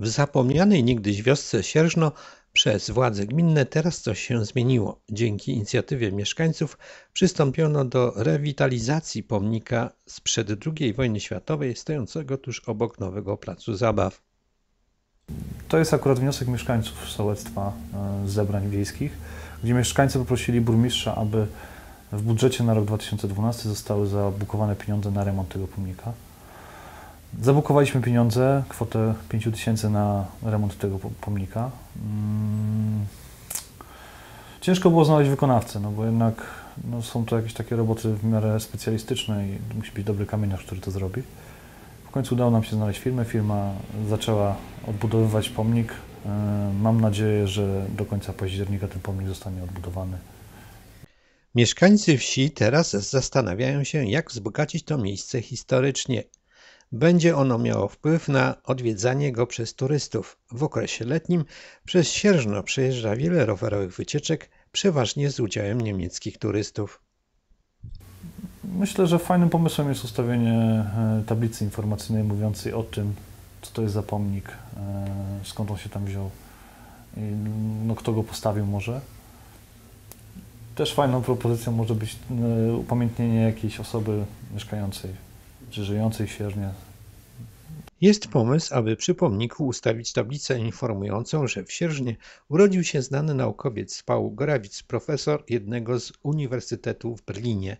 W zapomnianej niegdyś wiosce Sierżno przez władze gminne teraz coś się zmieniło. Dzięki inicjatywie mieszkańców przystąpiono do rewitalizacji pomnika sprzed II wojny światowej stojącego tuż obok nowego placu zabaw. To jest akurat wniosek mieszkańców sołectwa e, zebrań wiejskich, gdzie mieszkańcy poprosili burmistrza, aby w budżecie na rok 2012 zostały zabukowane pieniądze na remont tego pomnika. Zabukowaliśmy pieniądze, kwotę 5 tysięcy na remont tego pomnika. Mm. Ciężko było znaleźć wykonawcę, no bo jednak no, są to jakieś takie roboty w miarę specjalistyczne i musi być dobry kamieniarz, który to zrobi. W końcu udało nam się znaleźć firmę. Firma zaczęła odbudowywać pomnik. E, mam nadzieję, że do końca października ten pomnik zostanie odbudowany. Mieszkańcy wsi teraz zastanawiają się, jak wzbogacić to miejsce historycznie. Będzie ono miało wpływ na odwiedzanie go przez turystów. W okresie letnim przez Sierżno przejeżdża wiele rowerowych wycieczek, przeważnie z udziałem niemieckich turystów. Myślę, że fajnym pomysłem jest ustawienie e, tablicy informacyjnej mówiącej o tym, co to jest za pomnik, e, skąd on się tam wziął, no, kto go postawił może. Też fajną propozycją może być e, upamiętnienie jakiejś osoby mieszkającej czy żyjącej w Siernie. Jest pomysł, aby przy pomniku ustawić tablicę informującą, że w Sierżnie urodził się znany naukowiec Paul Gorawic, profesor jednego z uniwersytetów w Berlinie.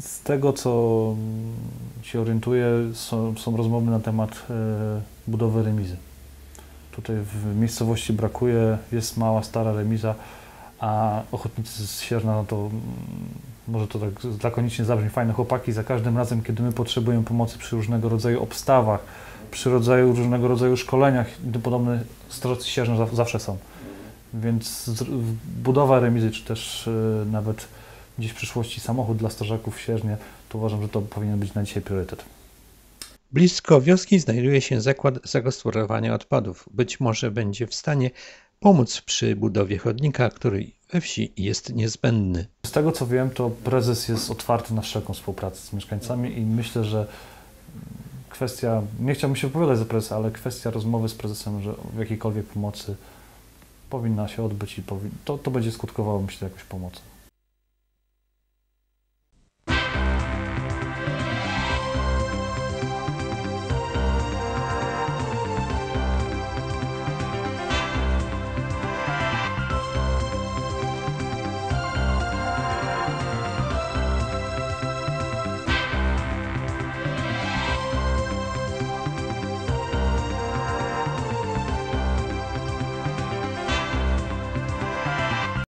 Z tego, co się orientuję, są, są rozmowy na temat e, budowy remizy. Tutaj w miejscowości brakuje, jest mała, stara remiza, a ochotnicy z Sierna, no to mm, może to tak lakonicznie zabrzmi, fajne chłopaki, za każdym razem, kiedy my potrzebujemy pomocy przy różnego rodzaju obstawach, przy rodzaju, różnego rodzaju szkoleniach i tym podobne, strażacy zawsze są. Więc budowa remizy, czy też yy, nawet gdzieś w przyszłości samochód dla strażaków w Siernie, to uważam, że to powinien być na dzisiaj priorytet. Blisko wioski znajduje się zakład zagospodarowania odpadów. Być może będzie w stanie pomóc przy budowie chodnika, który we wsi jest niezbędny. Z tego co wiem, to prezes jest otwarty na wszelką współpracę z mieszkańcami i myślę, że kwestia, nie chciałbym się wypowiadać za prezesa, ale kwestia rozmowy z prezesem, że w jakiejkolwiek pomocy powinna się odbyć i powi- to, to będzie skutkowało myślę jakąś pomocą.